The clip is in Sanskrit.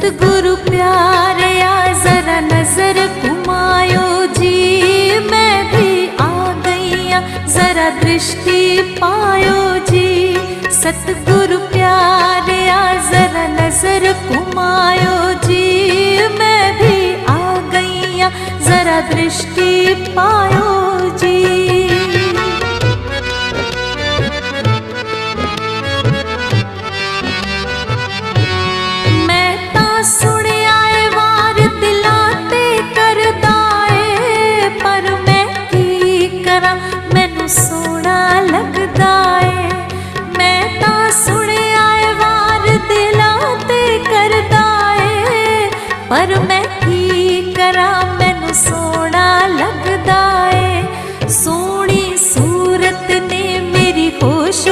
सतगुरु प्यारे आ जरा नजर घुमायो जी। मैं भी आ आ, जरा दृष्टि पायो जी। सतगुरु प्यारे आ जरा नजर घुमायो जी। मैं भी आ गई आ, जरा दृष्टि पायो ਪਰ ਮੈਂ ਕੀ ਕਰਾਂ ਮੈਨੂੰ ਸੋਹਣਾ ਲੱਗਦਾ ਏ। ਸੋਹਣੀ ਸੂਰਤ ਨੇ ਮੇਰੀ ਹੋਸ਼